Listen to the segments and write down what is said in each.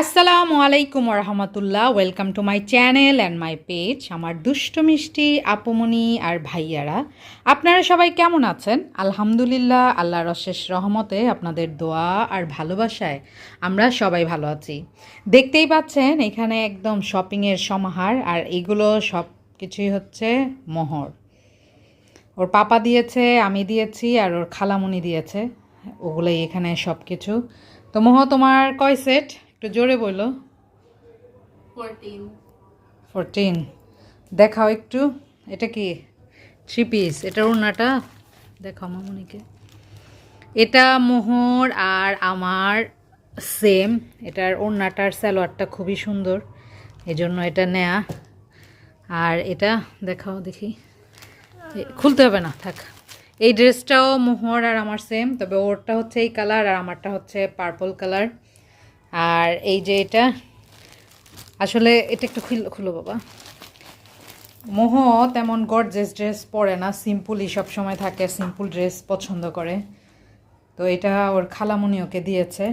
আসসালামু আলাইকুম রহমতুল্লাহ, welcome to my channel and my page, আমার দুষ্ট মিষ্টি আপুমনি আর ভাইয়ারা। আপনারা সবাই কেমন আছেন? আলহামদুলিল্লাহ, আল্লাহর অশেষ রহমতে আপনাদের দোয়া আর ভালোবাসায় আমরা সবাই ভালো আছি। দেখতেই পাচ্ছেন, এখানে একদম শপিংয়ের সমাহার, আর এগুলো সব কিছুই হচ্ছে মোহর। ওর পাপা দিয়েছে, আমি দিয়েছি, আর ওর খালামুনি দিয়েছে, ওগুলোই এখানে সব কিছু তো মোহ, তোমার কয় সেট? একটু জোরে বলো। 14 ফোরটিন দেখাও একটু। এটা কি? থ্রি পিস এটার ওড়নাটা? দেখাও মামুনিকে। এটা মোহর আর আমার সেম এটার ওড়নাটার স্যালোয়ারটা খুবই সুন্দর। এই জন্য এটা নেয়া। আর এটা দেখাও দেখি। খুলতে হবে না থাক। এই ড্রেসটাও মোহর আর আমার সেম তবে ওরটা হচ্ছে এই কালার আর আমারটা হচ্ছে পার্পল কালার আর এই যে এটা, আসলে এটা একটু খুল, খুলো বাবা। মোহ তেমন গর্জেস ড্রেস পরে না সিম্পলই সময় থাকে সিম্পল ড্রেস পছন্দ করে। তো এটা ওর খালামণি ওকে দিয়েছে।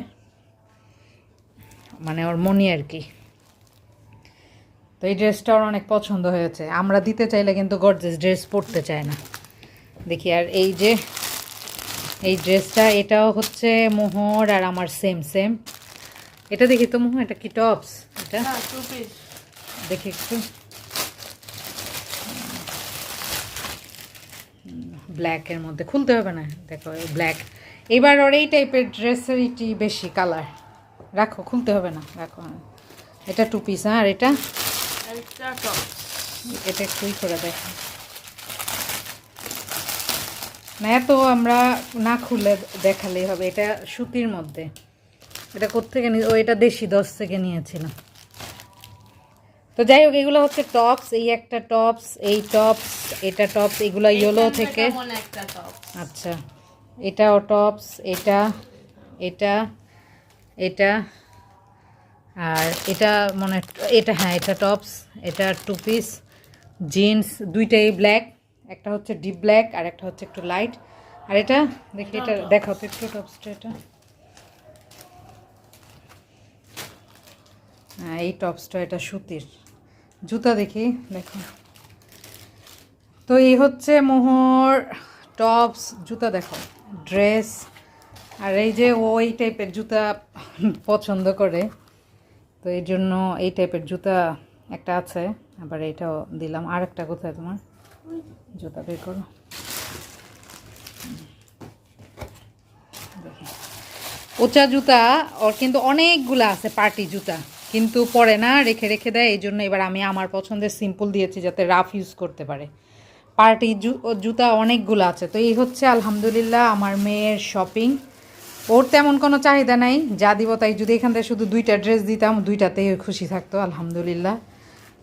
মানে ওর মনি আর কি। তো এই ড্রেসটা ওর অনেক পছন্দ হয়েছে। আমরা দিতে চাইলে কিন্তু গর্জেস ড্রেস পরতে চায় না। দেখি, আর এই যে, এই ড্রেসটা এটাও হচ্ছে মোহর আর আমার সেম সেম এটা দেখি তো মোহর এটা কি টপস এটা? হ্যাঁ দেখি একটু। ব্ল্যাকের মধ্যে খুলতে হবে না দেখো ব্ল্যাক এবার ওর এই টাইপের ড্রেসেরইটি বেশি কালার রাখো খুলতে হবে না রাখো হ্যাঁ। এটা টু পিস হ্যাঁ আর এটা? এটা একটু ই করে দেখো। না এত আমরা না খুলে দেখালেই হবে এটা সুতির মধ্যে। এটা কোত্থেকে নি ও এটা দেশি দশ থেকে নিয়েছিলাম তো যাই হোক এগুলো হচ্ছে টপস এই একটা টপস এই টপস এটা টপস এগুলো ইয়েলো থেকে। আচ্ছা এটাও টপস এটা এটা এটা আর এটা মনে এটা হ্যাঁ এটা টপস এটা টু পিস জিন্স দুইটাই ব্ল্যাক একটা হচ্ছে ডিপ ব্ল্যাক আর একটা হচ্ছে একটু লাইট। আর এটা দেখি এটা দেখাও তো একটু টপসটা এটা। এই টপসটা, এটা সুতির। জুতা দেখি, দেখো। তো এই হচ্ছে মোহর, টপস, জুতা দেখো, ড্রেস। আর এই যে ও এই টাইপের জুতা পছন্দ করে, তো এই জন্য এই টাইপের জুতা একটা আছে। আবার এইটাও দিলাম। আর একটা কোথায় তোমার? জুতা বের করো। উঁচা জুতা, ওর কিন্তু অনেকগুলো আছে, পার্টি জুতা। কিন্তু পরে না রেখে রেখে দেয় এই জন্য এবার আমি আমার পছন্দের সিম্পল দিয়েছি যাতে রাফ ইউজ করতে পারে। পার্টি জুতা অনেকগুলো আছে তো এই হচ্ছে আলহামদুলিল্লাহ আমার মেয়ের শপিং ওর তেমন কোনো চাহিদা নাই যা দিব তাই। যদি এখান থেকে শুধু দুইটা ড্রেস দিতাম দুইটাতেই খুশি থাকতো আলহামদুলিল্লাহ।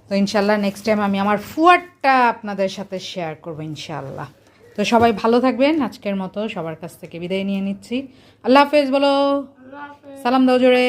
তো ইনশাল্লাহ নেক্সট টাইম আমি আমার ফুয়ারটা আপনাদের সাথে শেয়ার করব ইনশাল্লাহ। তো সবাই ভালো থাকবেন আজকের মতো সবার কাছ থেকে বিদায় নিয়ে নিচ্ছি। আল্লাহ হাফেজ বলো। সালাম দাও জোরে।